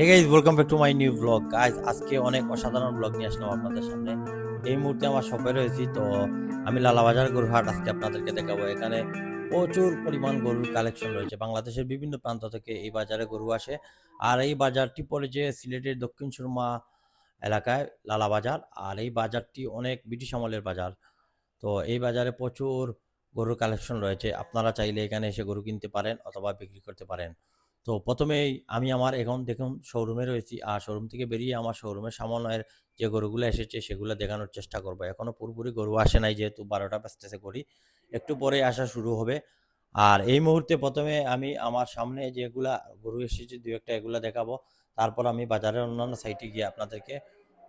ঠিক আছে welcome back to my new vlog guys আজকে অনেক অসাধারণ ব্লগ নিয়ে আসলাম আপনাদের সামনে। এই মুহূর্তে আমার শপে রয়েছি, তো আমি লালাবাজার গরুর হাট আজকে আপনাদেরকে দেখাবো। এখানে প্রচুর পরিমাণ গরুর কালেকশন রয়েছে। বাংলাদেশের বিভিন্ন প্রান্ত থেকে এই বাজারে গরু আসে। আর এই বাজারটি পড়েছে সিলেটের দক্ষিণ সুরমা এলাকায় লালাবাজার। আর এই বাজারটি অনেক ব্রিটিশ আমলের বাজার। তো এই বাজারে প্রচুর গরুর কালেকশন রয়েছে। আপনারা চাইলে এখানে এসে গরু কিনতে পারেন অথবা বিক্রি করতে পারেন। তো প্রথমেই আমি আমার এখন দেখুন শোরুমে রয়েছি, আর শোরুম থেকে বেরিয়ে আমার শোরুমের সামনের যে গরুগুলো এসেছে সেগুলো দেখানোর চেষ্টা করব। এখনও পুরোপুরি গরু আসে নাই যেহেতু বারোটা বাজতেছে করি, একটু পরে আসা শুরু হবে। আর এই মুহূর্তে প্রথমে আমি আমার সামনে যেগুলা গরু এসেছে দু একটা এগুলা দেখাবো, তারপর আমি বাজারের অন্যান্য সাইটে গিয়ে আপনাদেরকে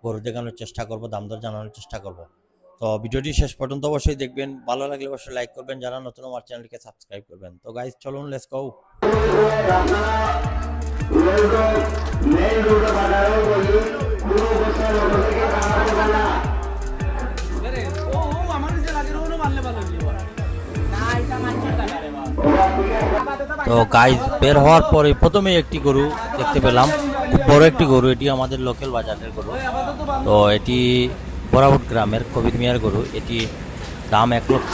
গরু দেখানোর চেষ্টা করব, দাম দর জানানোর চেষ্টা করব। তো ভিডিওটি শেষ পর্যন্ত অবশ্যই দেখবেন। ভালো লাগলে অবশ্যই লাইক করবেন। যারা নতুন আমার চ্যানেলকে সাবস্ক্রাইব করবেন। তো গাইজ চলুন লেস কৌ তো গাইজ বের হওয়ার পরে প্রথমেই একটি গরু দেখতে পেলাম। বড় একটি গরু, এটি আমাদের লোকাল বাজারের গরু। তো এটি বরাবর গ্রামের কবির মিয়ার গরু। এটি দাম এক লক্ষ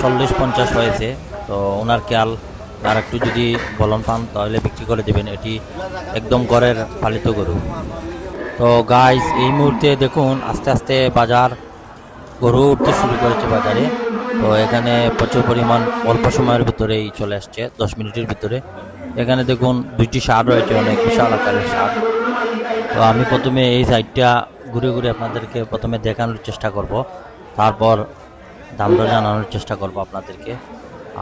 চল্লিশ পঞ্চাশ হয়েছে। তো ওনার খেয়াল, আর একটু যদি বলন পান, তাহলে বিক্রি করে দেবেন। এটি একদম ঘরের পালিত গরু। তো গাইজ এই মুহূর্তে দেখুন, আস্তে আস্তে বাজার, গরু উঠতে শুরু করেছে বাজারে। তো এখানে প্রচুর পরিমাণ অল্প সময়ের ভিতরেই চলে আসছে, দশ মিনিটের ভিতরে। এখানে দেখুন, দুইটি সার রয়েছে, অনেক বিশাল আকারের সার। তো আমি প্রথমে এই সাইডটা ঘুরে ঘুরে আপনাদেরকে প্রথমে দেখানোর চেষ্টা করব, তারপর দাম দর জানানোর চেষ্টা করব আপনাদেরকে।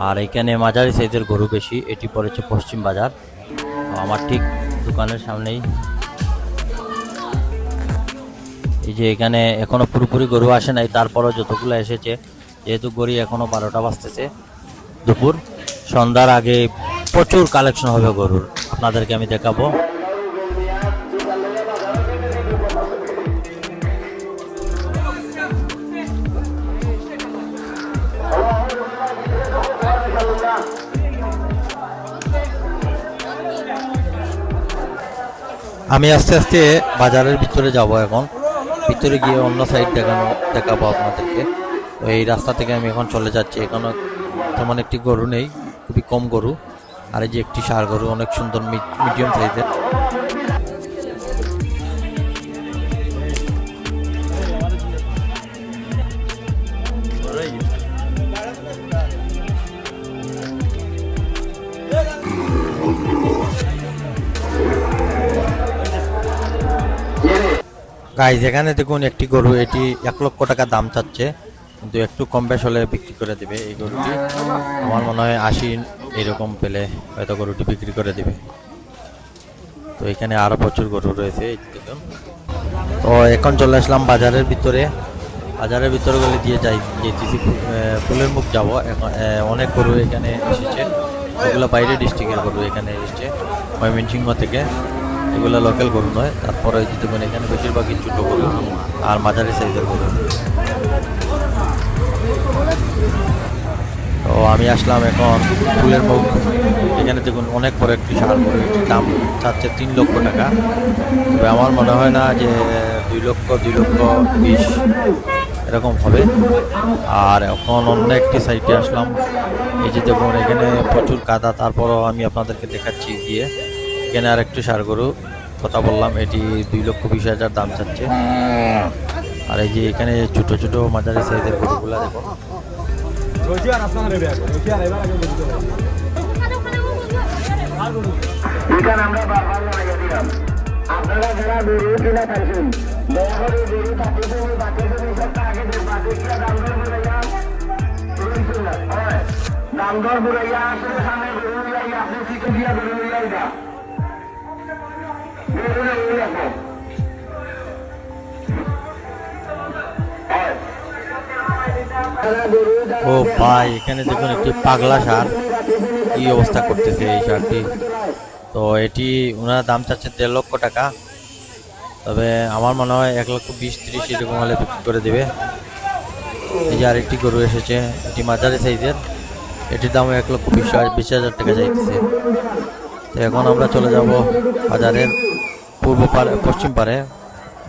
আর এখানে মাঝারি সাইজের গরু বেশি, এটি পড়েছে পশ্চিম বাজার। আমার ঠিক দোকানের সামনেই। এই যে এখানে এখনও পুরোপুরি গরু আসে নাই, তারপরও যতগুলো এসেছে, যেহেতু গড়ি এখনও বারোটা বাজতেছে দুপুর, সন্ধ্যার আগে প্রচুর কালেকশন হবে গরুর। আপনাদেরকে আমি দেখাবো। আমি আস্তে আস্তে বাজারের ভিতরে যাব এখন। ভিতরে গিয়ে অন্য সাইড দেখানো, দেখাবো আপনাদেরকে। এই রাস্তা থেকে আমি এখন চলে যাচ্ছি। এখানে তেমন একটি গরু নেই, খুবই কম গরু। আর এই যে একটি সার গরু, অনেক সুন্দর মিডিয়াম সাইজের গাইজ এখানে দেখুন একটি গরু, এটি এক লক্ষ টাকা দাম চাচ্ছে, কিন্তু একটু কম বেশ হলে বিক্রি করে দেবে এই গরুটি। আমার মনে হয় আশি এরকম পেলে হয়তো গরুটি বিক্রি করে দেবে। তো এখানে আরও প্রচুর গরু রয়েছে তো এখন চলে আসলাম বাজারের ভিতরে। বাজারের ভিতরে গেলে দিয়ে যাই, যেতেছি ফুলের মুখ যাব। এখন অনেক গরু এখানে এসেছে। এগুলো বাইরে ডিস্ট্রিক্টের গরু এখানে এসেছে, ময়মনসিংহ থেকে। এগুলো লোকাল গরু নয়, তারপরে যদি মানে এখানে বেশিরভাগই ছোটো গরু আর মাঝারি সাইজের গরু। তো আমি আসলাম এখন ফুলের মুখ। এখানে দেখুন অনেক বড় একটি সার গরু দাম চাচ্ছে তিন লক্ষ টাকা। তবে আমার মনে হয় না যে দুই লক্ষ দুই লক্ষ, বিশ এরকম হবে। আর এখন অন্য একটি সাইডে আসলাম। এই যে দেখুন, এখানে প্রচুর কাদা, তারপরও আমি আপনাদেরকে দেখাচ্ছি গিয়ে। এখানে আর একটি সার গরু কথা বললাম, এটি দুই লক্ষ বিশ হাজার দাম চাচ্ছে। আর এই যে এখানে ছোট ছোট মাঝারি সাইজের গরুগুলা দিলাম। আপনারা যারা গরু কিনা দাম দর আসলে সামনে গরু আপনি দিয়া গরু ও ভাই, এখানে দেখুন একটি পাগলা সার। কি অবস্থা করতেছে এই সারটি? তো এটি ওনারা দাম চাচ্ছেন দেড় লক্ষ টাকা। তবে আমার মনে হয় এক লক্ষ বিশ তিরিশ এরকম হলে বিক্রি করে দেবে। এই যে আরেকটি গরু এসেছে, এটি মাঝারি সাইজের। এটির দাম এক লক্ষ বিশ বিশ হাজার টাকা চাইতেছে। তো এখন আমরা চলে যাব বাজারের পূর্ব পারে পশ্চিম পারে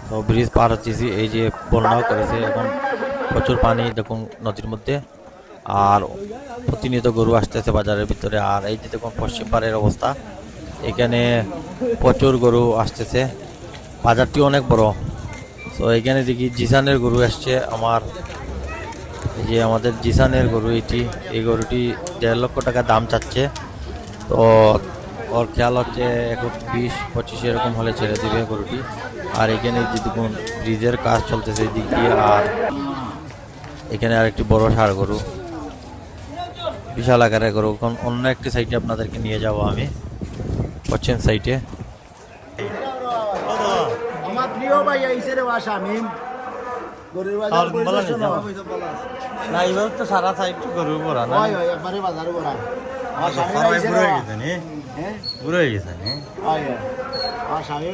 তো ব্রিজ পার হচ্ছি, এই যে বন্যাও করেছে এখন। প্রচুর পানি দেখুন নদীর মধ্যে, আর প্রতিনিয়ত গরু আসতেছে বাজারের ভিতরে। আর এই যে দেখুন পশ্চিম পাড়ের অবস্থা, এখানে প্রচুর গরু আসতেছে। বাজারটি অনেক বড়। তো এখানে দেখি জিসানের গরু আসছে আমার। এই যে আমাদের জিসানের গরু এটি, এই গরুটি দেড় লক্ষ টাকা দাম চাচ্ছে। তো ওর খেয়াল হচ্ছে এক বিশ, পঁচিশ এরকম হলে ছেড়ে দিবে গরুটি। আর এখানে যে দেখুন, ব্রিজের কাজ চলতেছে দিক দিয়ে। আর এখানে আরেকটি বড় ষাড় গরু। বিশাল আকারের গরু। অন্য একটি সাইডে আপনাদেরকে নিয়ে যাব আমি। পশ্চিম সাইডে আমার প্রিয় ভাই আইসে রে গরুর বাজার। না। তো সারা সাইড গরু ভরা না? হয় হয় একবারে বাজারে বড়া আমার স্বামী আইসে রে হ্যাঁ? বুড়ো হয়ে গেছে নি? হয় হয়। আমার স্বামী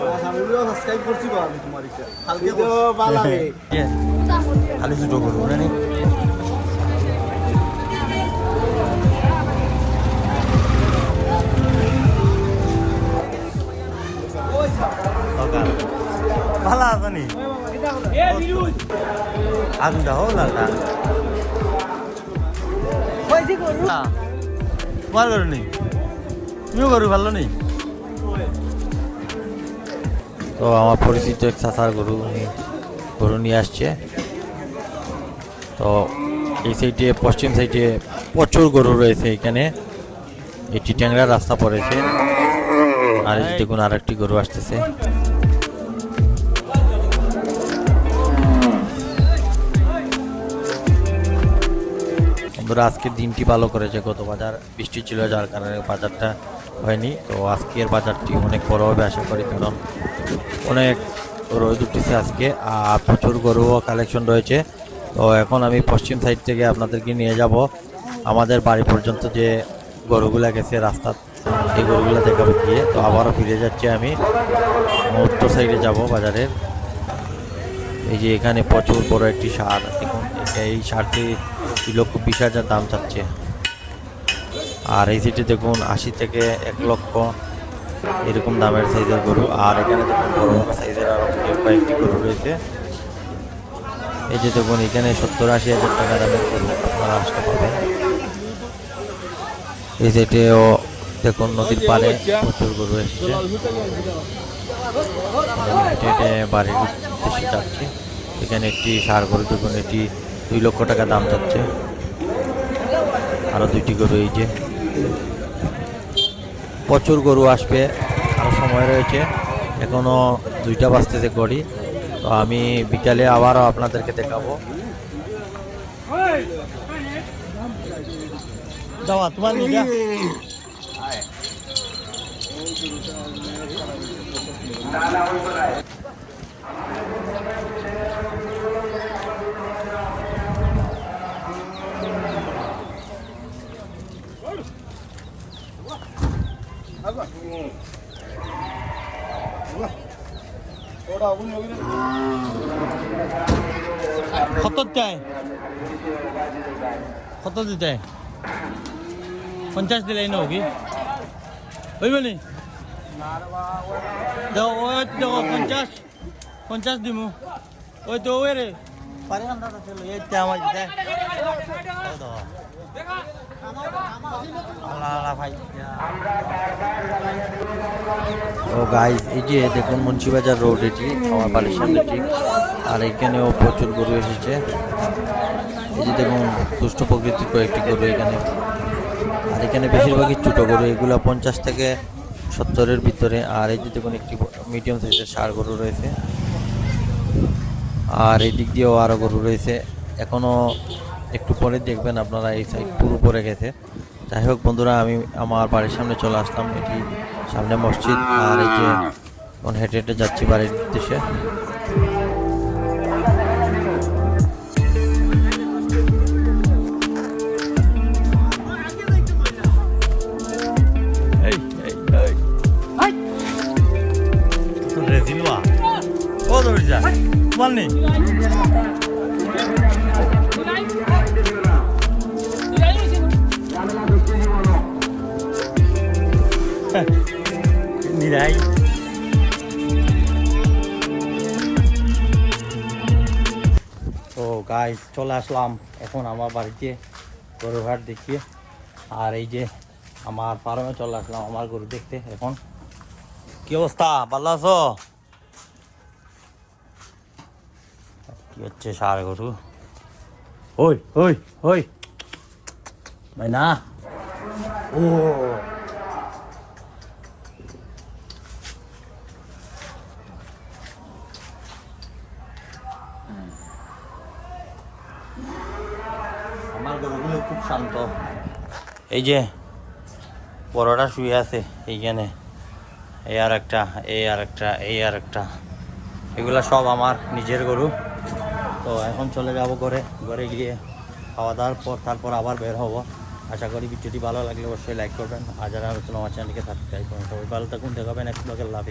ওয়া স্বামী গুলো সাবস্ক্রাইব করছি গো আমি তোমার ইচ্ছা কালকে তো বালাবে খালি ছোট গরু। না ভালো আছে নি আগুন দাও লালটা তোমার তুমিও ভালো নেই? তো আমার পরিচিত এক চাচার গরু উনি গরু নিয়ে আসছে। তো এই সাইডে, পশ্চিম সাইডে প্রচুর গরু রয়েছে এখানে। এটি ট্যাংরা রাস্তা পড়েছে আর এই দেখুন আর একটি গরু আসতেছে। বন্ধুরা, আজকের দিনটি ভালো করেছে গত বাজার। বৃষ্টি ছিল যার কারণে বাজারটা হয়নি। তো আজকের বাজারটি অনেক বড় হবে আশা করি, কারণ অনেক রোদ উঠেছে আজকে আর প্রচুর গরুও কালেকশন রয়েছে। তো এখন আমি পশ্চিম সাইড থেকে আপনাদেরকে নিয়ে যাব। আমাদের বাড়ি পর্যন্ত যে গরুগুলা গেছে রাস্তা এই গরুগুলো দেখাবো গিয়ে। তো আবারও ফিরে যাচ্ছি আমি। উত্তর সাইডে যাব বাজারের। এই যে এখানে প্রচুর বড় একটি সার এই সারটি লক্ষ বিশ হাজার দাম চাচ্ছে। আর এই সাইডে দেখুন আশি থেকে এক লক্ষ এরকম দামের সাইজের গরু। আর এখানে দেখুন বড় বড় সাইজের আরও কয়েকটি গরু রয়েছে। এই যে দেখুন, এখানে সত্তর আশি হাজার টাকা দামের গরু আপনারা আসতে পারবেন। এই সাইডেও দেখুন নদীর পাড়ে প্রচুর গরু এসেছে। বাড়ির উদ্দেশ্যে যাচ্ছি। এখানে একটি সার গরু দেখুন, এটি দুই লক্ষ টাকা দাম যাচ্ছে। আরও দুইটি গরু এই যে প্রচুর গরু আসবে আরও সময় রয়েছে। এখনও দুইটা বাজতেছে গড়ি তো আমি বিকালে আবারও আপনাদেরকে দেখাবো। তোমার নিজা কত চাই। কত দিতে পঞ্চাশ দিলে ন কি? হইব নি দেখো ওই দেখো পঞ্চাশ। পঞ্চাশ দিমু। ওই তো ওই রে। পারে আন্দাজ আছে এই আমার দিতে ভাই। ও গাইস এই যে দেখুন মুন্সিবাজার রোড এটি আমার বাড়ির সামনে ঠিক। আর এখানেও প্রচুর গরু এসেছে। এই যে দেখুন, দুষ্ট প্রকৃতির কয়েকটি গরু এখানে। আর এখানে বেশিরভাগই ছোটো গরু, এগুলো পঞ্চাশ থেকে সত্তরের ভিতরে। আর এই যে দেখুন, একটি মিডিয়াম সাইজের ষাড় গরু রয়েছে। আর এই দিক দিয়েও আরও গরু রয়েছে। এখনও একটু পরে দেখবেন আপনারা, এই সাইড পুরো পরে গেছে। যাই হোক বন্ধুরা আমি আমার বাড়ির সামনে চলে আসলাম এটি সামনে মসজিদ আর এই যে হেঁটে হেঁটে যাচ্ছি বাড়ির উদ্দেশ্যে। ও দৌড়ি যা নেই? নাই তো গাইস চলে আসলাম এখন আমার বাড়িতে গরুঘাট দেখিয়ে। আর এই যে আমার ফার্মে চলে আসলাম আমার গরু দেখতে এখন। কি অবস্থা? ভালো আছো? কি হচ্ছে সার গরু? ওই ওই ওই। না? ও এই যে বড়টা শুয়ে আছে এইখানে। এই আর একটা এই আর একটা এই আর একটা এগুলা সব আমার নিজের গরু। তো এখন চলে যাব ঘরে। ঘরে গিয়ে খাওয়া দাওয়ার পর তারপর আবার বের হব। আশা করি ভিডিওটি ভালো লাগলে অবশ্যই লাইক করবেন। আর নতুন আমার চ্যানেলকে সাবস্ক্রাইব করুন, সবাই ভালো থাকুন। দেখাবেন এক ব্লগের লাভ